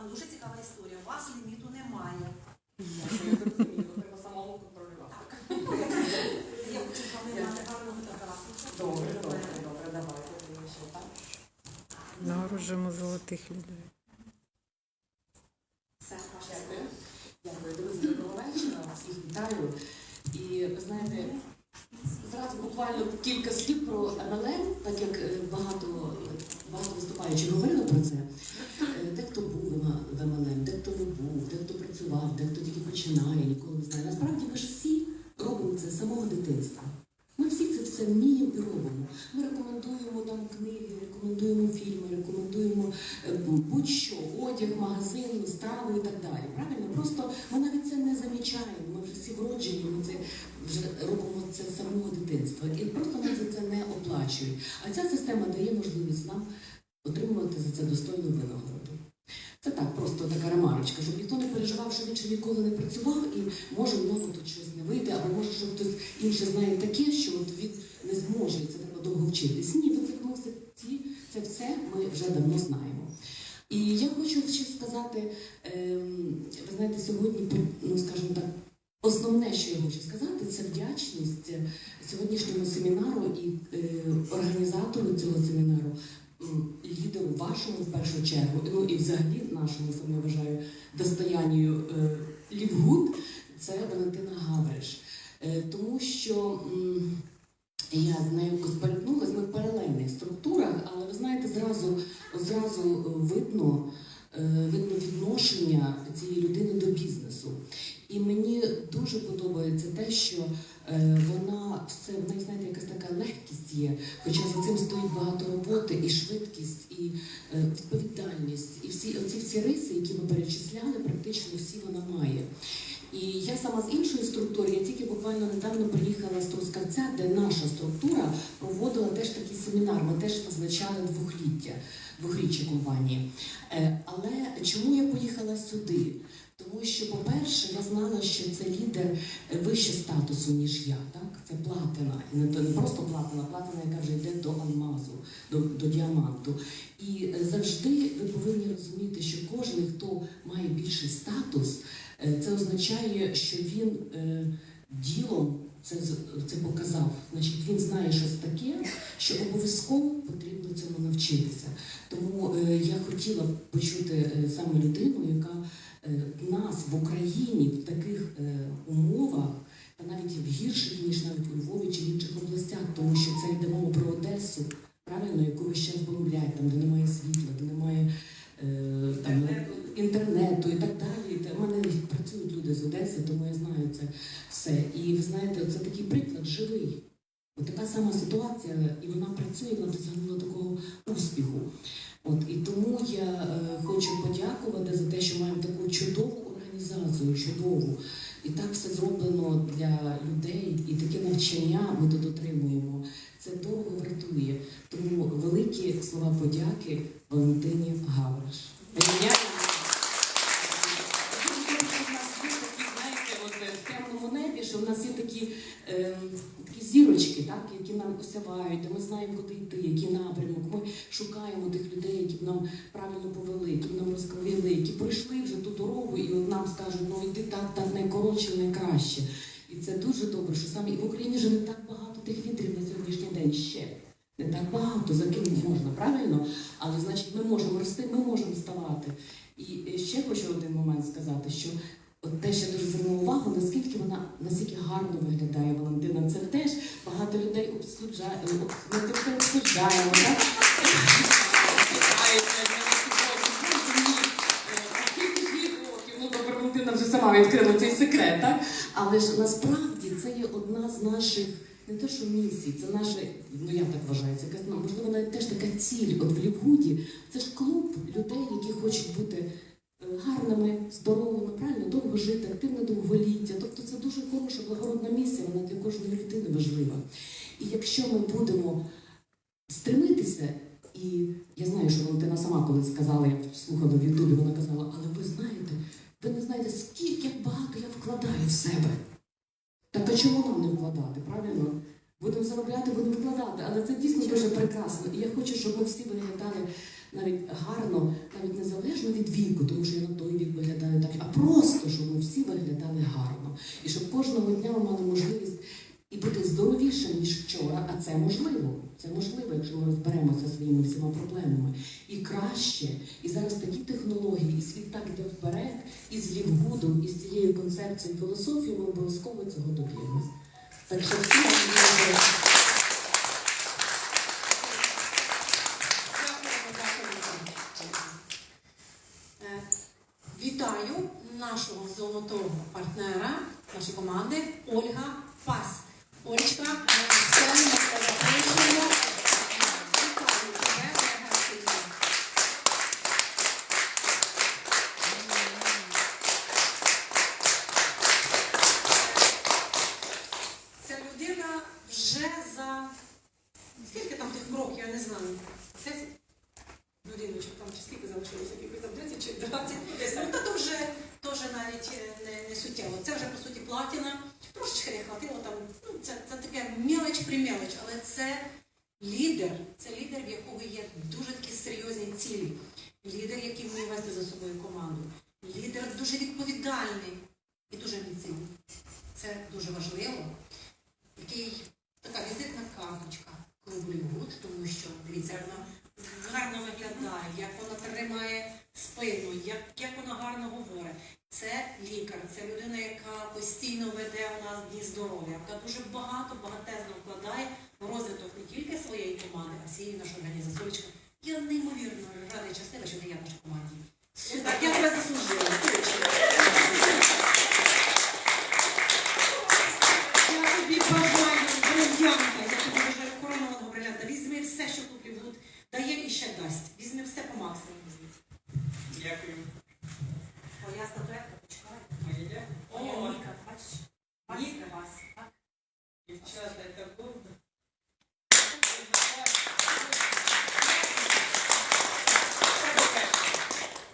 там дуже цікава історія. У вас ліміту немає. Я зрозуміла, треба самому контролювати. Я хочу з вами мати гарну фотографію. Добре, добре, добре, давайте. Нагороджуємо золотих людей. Все, дякую. Дякую, друзі, доброго вечора. Всіх вітаю. І ви знаєте, зразу буквально кілька слів про МЛМ, так як е, багато, багато виступаючих говорили про це. Е, Дехто був в МЛМ, дехто не був, дехто працював, дехто тільки починає, ніколи не знає. Насправді ми ж всі робимо це з самого дитинства. Ми всі це все вміємо і робимо. Ми рекомендуємо там книги, рекомендуємо фільми, рекомендуємо е, будь-що, одяг, магазин, страву і так далі. Правильно? Просто ми навіть це не замічаємо. Ми вже всі вроджені, ми це вже робимо це з самого дитинства. І просто нас за це не оплачують. А ця система дає можливість нам отримувати за це достойну винагороду. Це так, просто така ремарочка, щоб ніхто не переживав, що він ще ніколи не працював і може в нього тут щось не вийде, або може, що хтось інше знає таке, що от він не зможе, це треба довго вчитись. Ні, ви це все ми вже давно знаємо. І я хочу ще сказати, ем, ви знаєте, сьогодні, ну скажімо так, основне, що я хочу сказати, це вдячність сьогоднішньому семінару і е, організатору цього семінару, лідеру вашому в першу чергу, ну і взагалі нашому саме вважаю достоянню е, Лівгуд, це Валентина Гавриш. Е, тому що я з нею якось ми в паралельних структурах, але ви знаєте, зразу, зразу видно, е, видно відношення цієї людини до бізнесу. І мені дуже подобається те, що е, вона все, в неї, знаєте, якась така легкість є, хоча за цим стоїть багато роботи, і швидкість, і е, відповідальність, і всі оці всі риси, які ми перечисляли, практично всі вона має. І я сама з іншої структури, буквально недавно приїхала з Трускавця, де наша структура проводила теж такий семінар. Ми теж позначали двохліття, двохріччя компанії. Е, Але чому я поїхала сюди? Тому що, по-перше, я знала, що це лідер е, вище статусу, ніж я. Так? Це платина. І не, просто платина, платина, яка вже йде до алмазу, до, до діаманту. І е, завжди ви повинні розуміти, що кожен, хто має більший статус, це означає, що він ділом це, це показав. Значить, він знає щось таке, що обов'язково потрібно цьому навчитися. Тому е, я хотіла б почути е, саме людину, яка е, нас в Україні в таких е, умовах, та навіть в гірших, ніж навіть у Львові чи в інших областях, тому що це йде мова про Одесу, правильно, яку весь час бомблять, там, де немає світла, де немає е, там, інтернету і так далі. Та мене працюють люди з Одеси, тому я знаю це все. І ви знаєте, це такий приклад живий. Така сама ситуація, і вона працює, вона досягнула такого успіху. От і тому я е, хочу подякувати за те, що маємо таку чудову організацію, чудову. І так все зроблено для людей, і таке навчання ми тут отримуємо. Це дорого вартує. Тому великі слова подяки Валентині Гавриш. Я- Знаєте, от е, в темному небі, що в нас є такі, е, такі зірочки, так, які нам осявають, де ми знаємо, куди йти, який напрямок. Ми шукаємо тих людей, які б нам правильно повели, які б нам розповіли, які пройшли вже ту дорогу, і нам скажуть, ну йди так, так найкоротше, найкраще. І це дуже добре, що саме і в Україні вже не так багато тих лідерів на сьогоднішній день ще. Не так багато, за ким можна, правильно? Але значить, ми можемо рости, ми можемо ставати. І ще хочу один момент сказати, що от теж я дуже звернула увагу, наскільки вона наскільки гарно виглядає Валентина. Це теж багато людей обсуджає, е, об- ми це обсуждаємо, так? Ну, Валентина вже сама відкрила цей секрет, так? Але ж насправді це є одна з наших не те, що місій, це наше, ну я так вважаю, це якась, ну, можливо, навіть теж така ціль. От в Лівгуді це ж клуб людей, які хочуть бути е, гарними, здоровими, активне довголіття. Тобто це дуже хороша, благородна місія, вона для кожної людини важлива. І якщо ми будемо стремитися, і я знаю, що Валентина сама коли сказала, я слухала в Ютубі, вона казала, але ви знаєте, ви не знаєте, скільки багато я вкладаю в себе. Так а чому нам не вкладати, правильно? будемо заробляти, будемо вкладати. Але це дійсно дуже прекрасно. І я хочу, щоб ми всі виглядали навіть гарно, навіть незалежно від віку, тому що я на той вік виглядаю так, а просто щоб ми всі виглядали гарно. І щоб кожного дня ми мали можливість і бути здоровішим, ніж вчора, а це можливо. Це можливо, якщо ми розберемося зі своїми всіма проблемами. І краще, і зараз такі технології, і світ так йде вперед, і з Лівгудом, і з цією концепцією філософії ми обов'язково цього доб'ємося. Так що Е, Вітаю нашого золотого партнера, нашої команди Ольга Пас. Олечка, на сцену ми тебе запрошуємо. Вітаю тебе, дорога сім'я. Ця людина вже за скільки там тих кроків, я не знаю. 10 будиночок там чи скільки залишилося, якби там 30 чи 20, десь там. Та то вже теж навіть е, не, не суттєво. Це вже по суті платіна. Трошечки не хватило там. Ну, це, це таке мелоч при але це лідер. Це лідер, в якого є дуже такі серйозні цілі. Лідер, який вміє вести за собою команду. Лідер дуже відповідальний і дуже амбіційний. Це дуже важливо. Який така візитна карточка клубу Львуд, тому що дивіться, вона гарно виглядає, як вона тримає спину, як, як вона гарно говорить. Це лікар, це людина, яка постійно веде у нас дні здоров'я, яка дуже багато, багатезно вкладає в розвиток не тільки своєї команди, а всієї нашої організації. Олечка, Я неймовірно рада і щаслива, що ти є в нашій команді. Так, я тебе заслужила. точно. Я тобі бажаю бриллянта, я тобі бажаю коронованого бриллянта. Візьми все, що тут Лівгуд дає і ще дасть. Візьми все по максимуму. візьми. Дякую. Моя статуетка, почекай. Моя Оля, О, Ніка, бачиш? Бачите вас, так? дівчата, яка горда.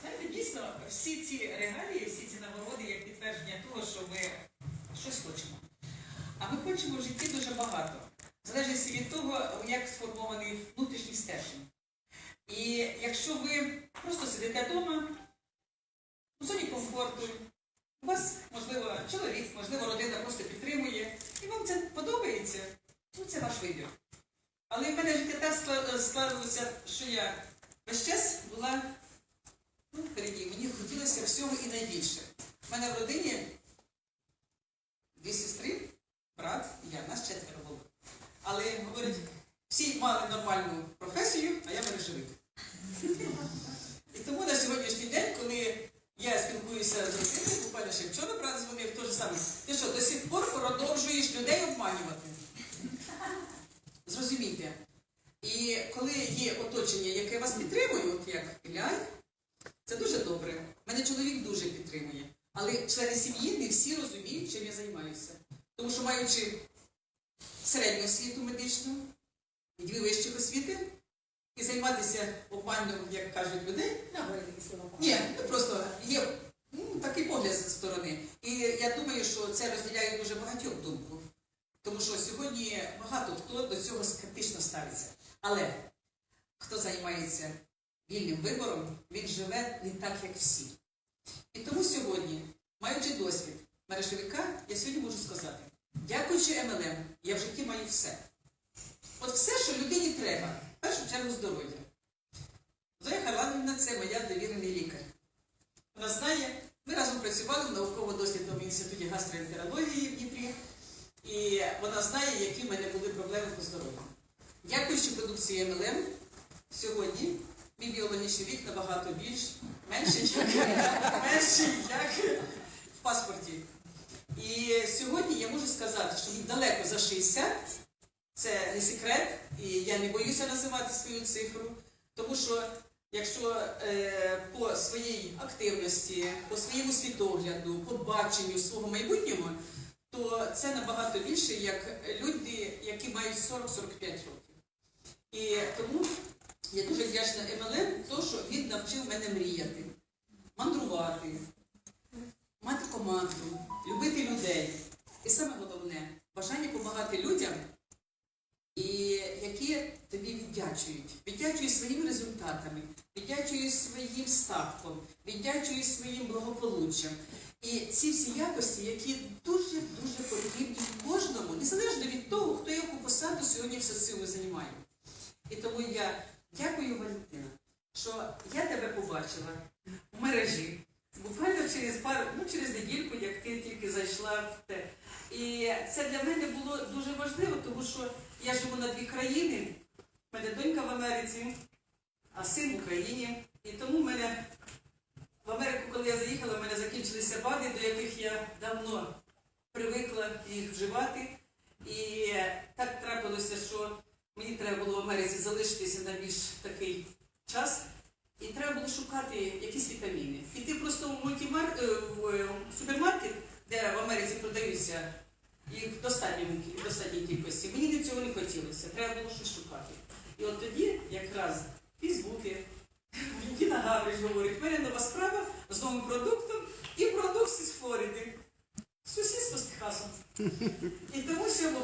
Знаєте, дійсно, всі ці регалії, всі ці нагороди як підтвердження того, що ми щось хочемо. А ми хочемо в житті дуже багато. В залежності від того, як сформований внутрішній стержень. І якщо ви просто сидите вдома, у зоні комфорту, у вас, можливо, чоловік, можливо, родина просто підтримує, і вам це подобається, ну це ваш вибір. Але в мене складалося, що я весь час була ну, впереді. Мені хотілося всього і найбільше. У мене в родині дві сестри, брат і я, нас четверо було. Але, говорять, всі мали нормальну професію, а я мережевик. І тому на сьогоднішній день, коли я спілкуюся з родиною, буквально ще вчора брат дзвонив, то ж саме. Ти що, до сих пор продовжуєш людей обманювати? Зрозумійте. І коли є оточення, яке вас підтримує, от як Іляй, це дуже добре. Мене чоловік дуже підтримує. Але члени сім'ї не всі розуміють, чим я займаюся. Тому що маючи середню освіту медичну і дві вищих освіти, і займатися обманом, як кажуть людей, ні, ну просто є ну, такий погляд зі сторони. І я думаю, що це розділяє дуже багатьох думку. Тому що сьогодні багато хто до цього скептично ставиться. Але хто займається вільним вибором, він живе не так, як всі. І тому сьогодні, маючи досвід мережевика, я сьогодні можу сказати, дякуючи МЛМ, я в житті маю все. От все, що людині треба, в першу чергу здоров'я. Зоя Харламівна це моя довірений лікар. Вона знає, ми разом працювали в науково-дослідному інституті гастроентерології в Дніпрі, і вона знає, які в мене були проблеми по здоров'ю. Дякуючи продукції МЛМ, сьогодні мій біологічний вік набагато більш менший, як, менший, як в паспорті. І сьогодні я можу сказати, що мені далеко за 60, це не секрет, і я не боюся називати свою цифру. Тому що якщо е, по своїй активності, по своєму світогляду, по баченню свого майбутнього, то це набагато більше, як люди, які мають 40-45 років. І тому я дуже вдячна МЛМ, тому що він навчив мене мріяти, мандрувати, мати команду, любити людей. І саме головне бажання допомагати людям і які тобі віддячують. Віддячують своїми результатами, віддячують своїм статком, віддячують своїм благополуччям. І ці всі якості, які дуже-дуже потрібні кожному, незалежно від того, хто яку посаду сьогодні все силу займає. І тому я дякую, Валентина. що я тебе побачила в мережі. Буквально через пару, ну через недільку, як ти тільки зайшла в те. І це для мене було дуже важливо, тому що я живу на дві країни. У мене донька в Америці, а син в Україні. І тому в мене в Америку, коли я заїхала, в мене закінчилися БАДи, до яких я давно привикла їх вживати. І так трапилося, що мені треба було в Америці залишитися на більш такий час. І треба було шукати якісь вітаміни. Піти просто в мультимар... е, в е, супермаркет, де в Америці продаються їх в достатній кількості. Мені до цього не хотілося. Треба було щось шукати. І от тоді якраз в Фейсбуці Валентина Гавриш говорить, в мене нова справа з новим продуктом і продукт із Флориди. Сусідство з Техасом. І тому 7